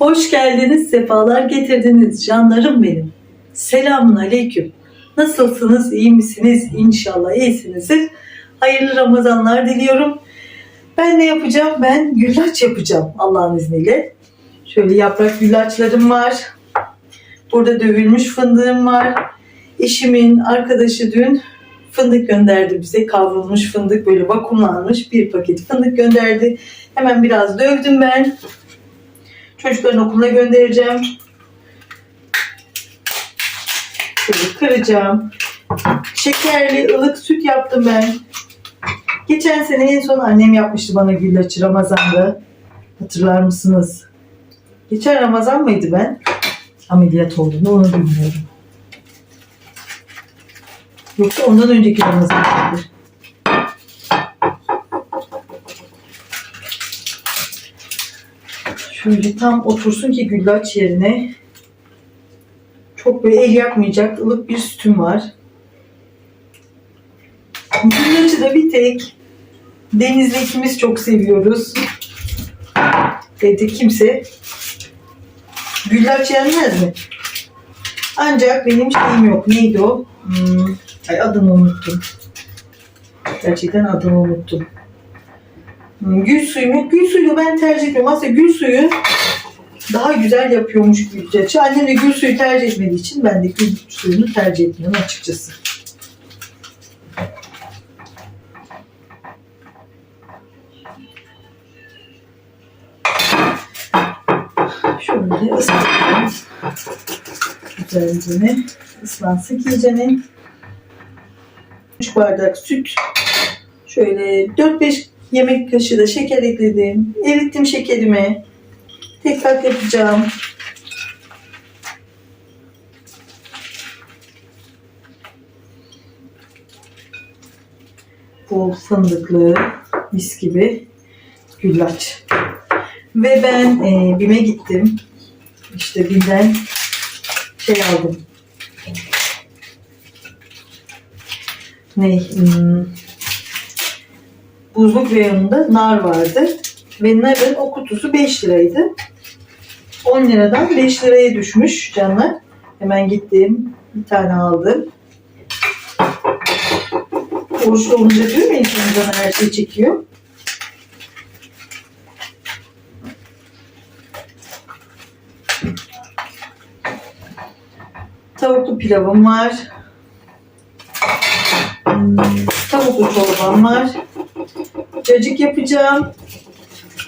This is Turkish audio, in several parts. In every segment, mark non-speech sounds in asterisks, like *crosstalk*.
Hoş geldiniz, sefalar getirdiniz canlarım benim. Selamun aleyküm. Nasılsınız, iyi misiniz? İnşallah iyisinizdir. Hayırlı Ramazanlar diliyorum. Ben ne yapacağım? Ben güllaç yapacağım Allah'ın izniyle. Şöyle yaprak güllaçlarım var. Burada dövülmüş fındığım var. Eşimin arkadaşı dün fındık gönderdi bize. Kavrulmuş fındık böyle vakumlanmış bir paket fındık gönderdi. Hemen biraz dövdüm ben. Çocukların okuluna göndereceğim. Şöyle kıracağım. Şekerli ılık süt yaptım ben. Geçen sene en son annem yapmıştı bana güllaçı Ramazan'da. Hatırlar mısınız? Geçen Ramazan mıydı ben? Ameliyat olduğunu onu bilmiyorum. Yoksa ondan önceki Ramazan Şöyle tam otursun ki güllaç yerine. Çok böyle el yakmayacak ılık bir sütüm var. Güllaçı da bir tek Deniz'le ikimiz çok seviyoruz. Evde kimse güllaç yenmez mi? Ancak benim şeyim yok. Neydi o? Hmm, ay adını unuttum. Gerçekten adını unuttum. Gül suyu mu? Gül suyu ben tercih etmiyorum. Aslında gül suyu daha güzel yapıyormuş güllaçı. Annem de gül suyu tercih etmediği için ben de gül suyunu tercih etmiyorum açıkçası. Şöyle ısıtalım. Güzelce ıslansın iyicene. 3 bardak süt. Şöyle 4-5 yemek kaşığı da şeker ekledim. Erittim şekerimi. Tekrar yapacağım. Bol fındıklı mis gibi güllaç. Ve ben e, BİM'e gittim. İşte BİM'den şey aldım. Ne? Hmm, buzluk reyonunda nar vardı. Ve narın o kutusu 5 liraydı. 10 liradan 5 liraya düşmüş canlar. Hemen gittim. Bir tane aldım. Oruçlu olunca diyor ya insanın her şeyi çekiyor. Tavuklu pilavım var. Hmm, Tavuklu çorbam var. Cacık yapacağım.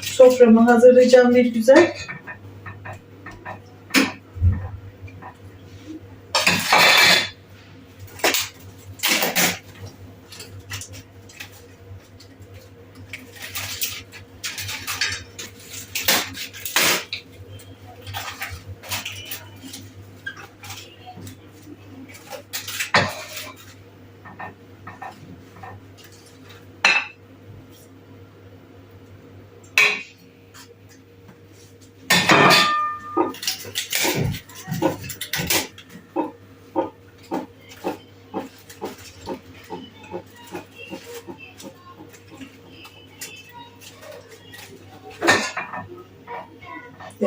Soframı hazırlayacağım bir güzel.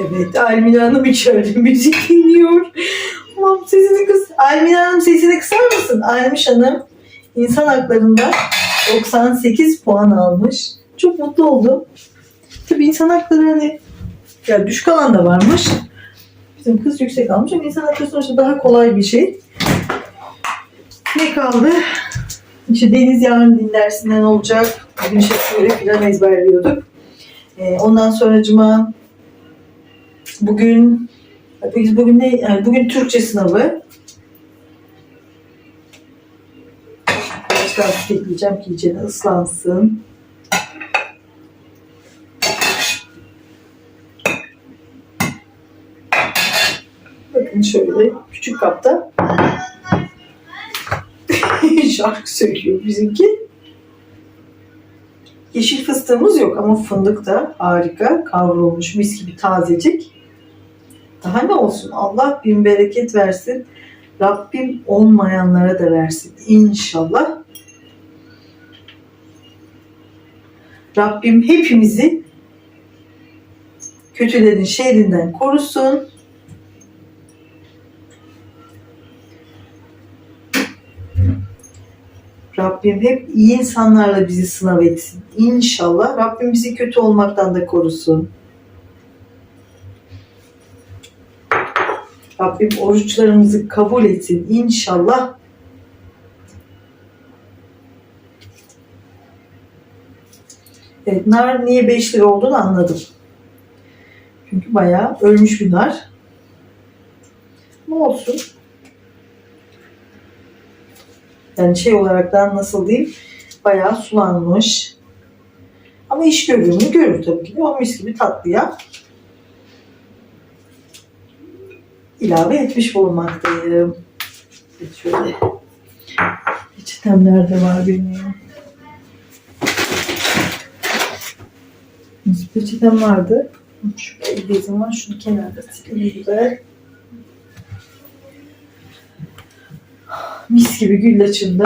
Evet, Almina Hanım içeride müzik dinliyor. Tamam, sesini kıs. Almina Hanım sesini kısar mısın? Almiş Hanım insan haklarında 98 puan almış. Çok mutlu oldum. Tabii insan hakları hani ya düşük alan da varmış. Bizim kız yüksek almış ama insan hakları sonuçta daha kolay bir şey. Ne kaldı? İşte Deniz Yarın dinlersinden olacak. Bugün böyle plan ezberliyorduk. Ee, ondan sonracıma Bugün biz bugün ne? Bugün Türkçe sınavı. Biraz daha süt ekleyeceğim ki iyice ıslansın. Bakın şöyle küçük kapta *laughs* şarkı söylüyor bizimki. Yeşil fıstığımız yok ama fındık da harika. Kavrulmuş mis gibi tazecik. Daha olsun? Allah bin bereket versin. Rabbim olmayanlara da versin. İnşallah. Rabbim hepimizi kötülerin şerrinden korusun. Rabbim hep iyi insanlarla bizi sınav etsin. İnşallah Rabbim bizi kötü olmaktan da korusun. Rabbim oruçlarımızı kabul etsin inşallah. Evet, nar niye 5 lira olduğunu anladım. Çünkü bayağı ölmüş bir nar. Ne olsun? Yani şey olaraktan nasıl diyeyim? Bayağı sulanmış. Ama iş görür mü? Görür tabii ki. O mis gibi tatlıya ilave etmiş bulunmaktayım. Evet, şöyle. Peçetem nerede var bilmiyorum. Nasıl peçetem vardı? Şu bezim var. Şunu kenarda sileyim güzel. Mis gibi güllaçım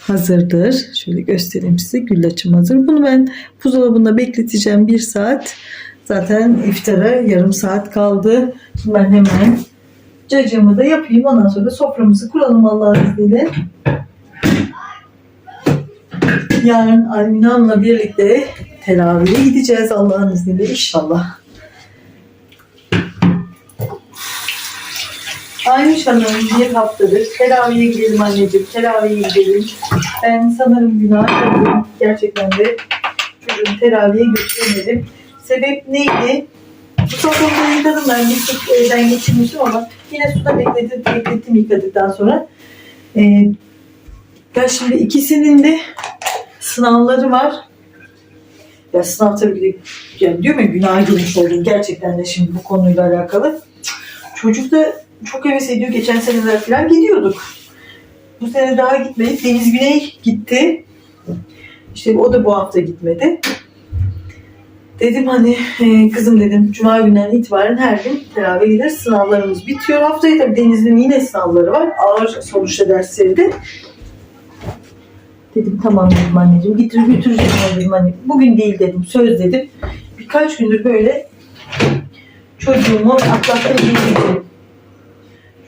hazırdır. Şöyle göstereyim size. Güllaçım hazır. Bunu ben buzdolabında bekleteceğim bir saat. Zaten iftara yarım saat kaldı. Şimdi ben hemen cacığımı da yapayım. Ondan sonra soframızı kuralım Allah'ın izniyle. Yarın Almina'mla birlikte telaviye gideceğiz Allah'ın izniyle inşallah. Aymış Hanım bir haftadır telaviye gidelim anneciğim, telaviye gidelim. Ben sanırım günah yaptım. Gerçekten de çocuğumu telaviye götüremedim. Sebep neydi? Bu soframda yıkadım ben. Bir tık evden geçirmiştim ama yine suda bekledim, beklettim yıkadıktan sonra. Ee, ya şimdi ikisinin de sınavları var. Ya sınav tabii ki yani diyor mu günah girmiş oldum gerçekten de şimdi bu konuyla alakalı. Çocuk da çok heves ediyor. Geçen seneler falan gidiyorduk. Bu sene daha gitmedik. Deniz Güney gitti. İşte o da bu hafta gitmedi. Dedim hani e, kızım dedim cuma günden itibaren her gün teravih gider sınavlarımız bitiyor. Haftaya tabii Deniz'in yine sınavları var. Ağır sonuçta dersleri de. Dedim tamam dedim anneciğim getir götüreceğim dedim hani bugün değil dedim söz dedim. Birkaç gündür böyle çocuğumu atlattım diyebilirim.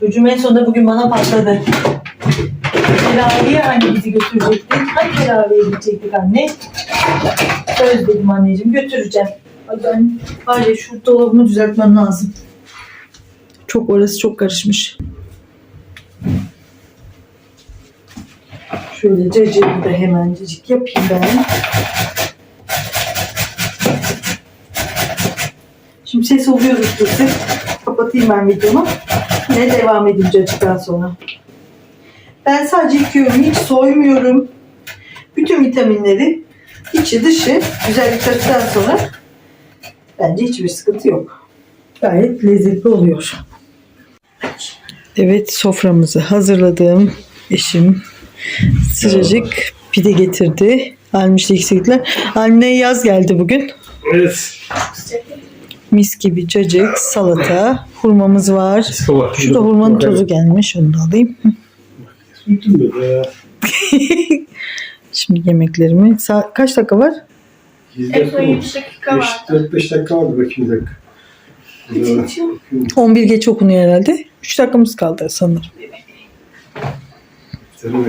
Çocuğum en sonunda bugün bana patladı. Teraviye anne bizi götürecektin. Hangi teraviye gidecektik anne? Söz dedim anneciğim götüreceğim. Var ya şu dolabımı düzeltmem lazım. Çok orası çok karışmış. Şöyle cacığı da hemencecik yapayım ben. Şimdi ses oluyoruz kesin. Kapatayım ben videomu. Yine devam edeyim cacıktan sonra. Ben sadece yıkıyorum. Hiç soymuyorum. Bütün vitaminleri içi dışı güzel yıkadıktan sonra bence hiçbir sıkıntı yok. Gayet lezzetli oluyor. Evet soframızı hazırladım. Eşim sıcacık pide getirdi. Almış'ta eksikler. Almine'ye yaz geldi bugün. Evet. Mis gibi cacık, salata, hurmamız var. Sabah. Şurada hurmanın tozu gelmiş. Onu da alayım. *laughs* Şimdi yemeklerimi. Sa- kaç dakika var? 7 En dakika oldu. 7 dakika var. 4-5 dakika vardı bakayım bir dakika. Kaçıncı? 11 geç okunuyor herhalde. 3 dakikamız kaldı sanırım. Sen *laughs*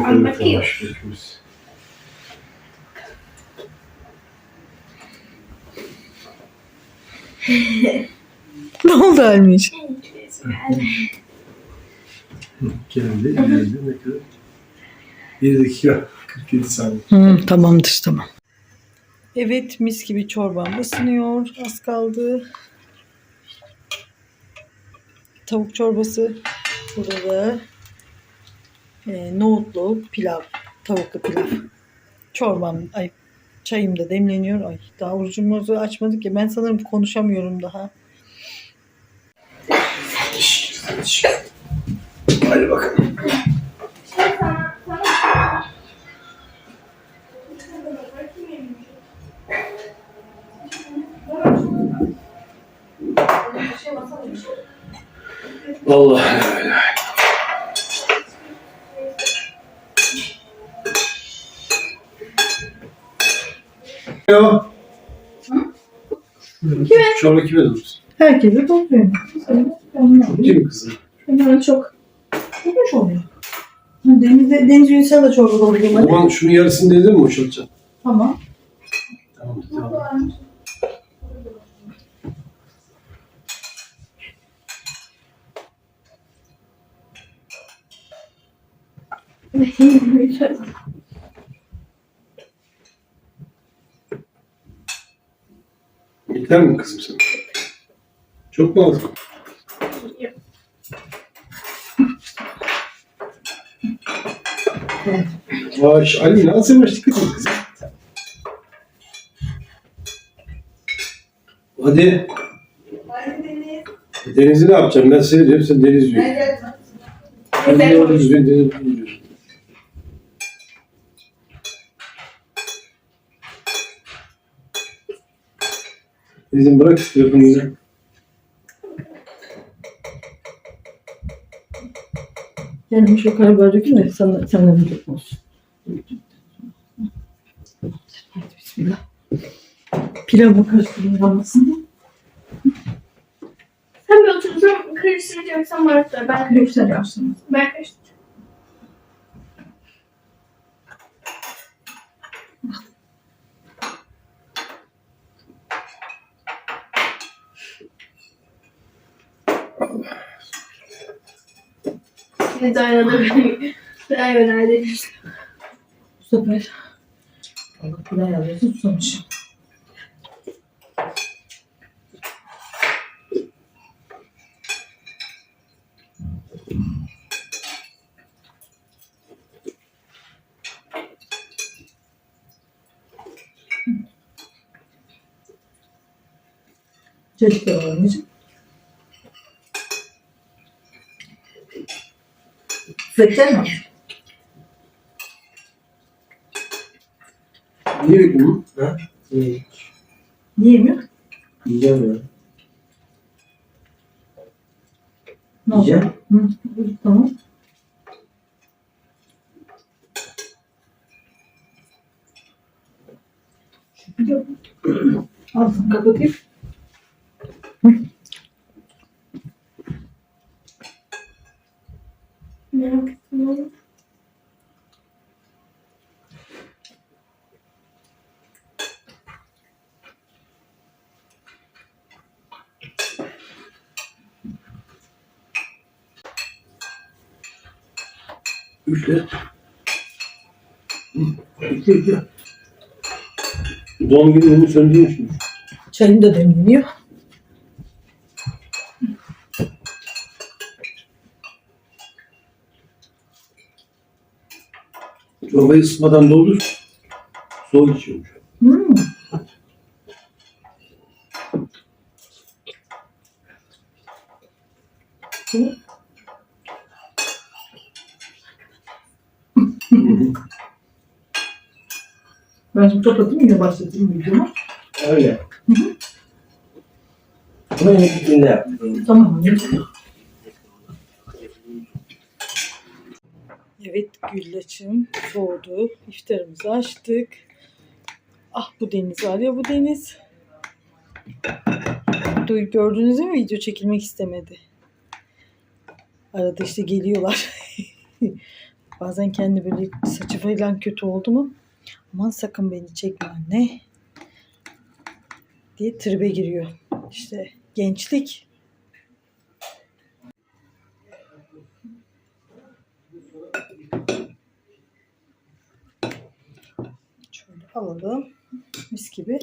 ne kadar oldu Almiş? Geldi, geldi. Ne kadar? 1 dakika 47 saniye. Hı, tamamdır tamam. Evet mis gibi çorbam ısınıyor. Az kaldı. Tavuk çorbası. Burada da e, nohutlu pilav. Tavuklu pilav. Çorbam, ay çayım da demleniyor. Ay daha orucumuzu açmadık ya. Ben sanırım konuşamıyorum daha. Hadi bakalım. Allah la ilahe Alo. Çorba kime durursun? Herkese topluyorum. Çok değil mi kızım? Bunlar çok. Tutmuş oluyor. Denizde, Deniz Ünsal da çorba oluyor. O Hadi. zaman şunu yarısını dedin mi boşaltacaksın? Tamam. Yeter mi kızım sen? Çok mu az? Vay Ali nasıl yavaş dikkat et kızım. Hadi. Deniz'i ne yapacağım? Ben seni diyorum, sen deniz diyorsun. Ben de orada yüzüyorum, deniz diyorum. Deniz'im bırak telefonu ya. Yani şu karabiber dökün de sana, sana bir lokma olsun. Hadi bismillah. Pilavı karıştırılmasın. Sen bir oturursan karıştıracaksan bana söyle. Ben Karıştırıyorsun. Ben karıştıracağım. Şimdi de aynada beni daha yöneldi. Bu sefer. Allah pilav alıyorsun sonuç. Çocuk da var anneciğim. Seçer mi? Niye bunu? Ha? İyi. Yiyemiyor. Yiyeceğim ya. Ne oldu? Yiyeceğim. Hı, tamam. Ağzını kapatayım. Merak ettim Üfle üfle. Doğum günü onu söndürmüşsün. Çayım da demleniyor. Çorbayı ısıtmadan doldur. Soğuk içiyormuş. Hmm. Ben şimdi kapatayım yine başlatayım videomu. Öyle. Hı hı. Ama yine günde yaptım. Tamam Evet güllaçım soğudu. İftarımızı açtık. Ah bu deniz var ya bu deniz. Du- Gördünüz mü video çekilmek istemedi. Arada işte geliyorlar. *laughs* Bazen kendi böyle saçı falan kötü oldu mu aman sakın beni çekme anne diye tribe giriyor. İşte gençlik. Şöyle alalım. Mis gibi.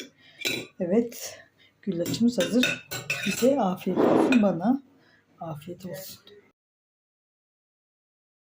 Evet. Güllaçımız hazır. Bize afiyet olsun. Bana afiyet olsun.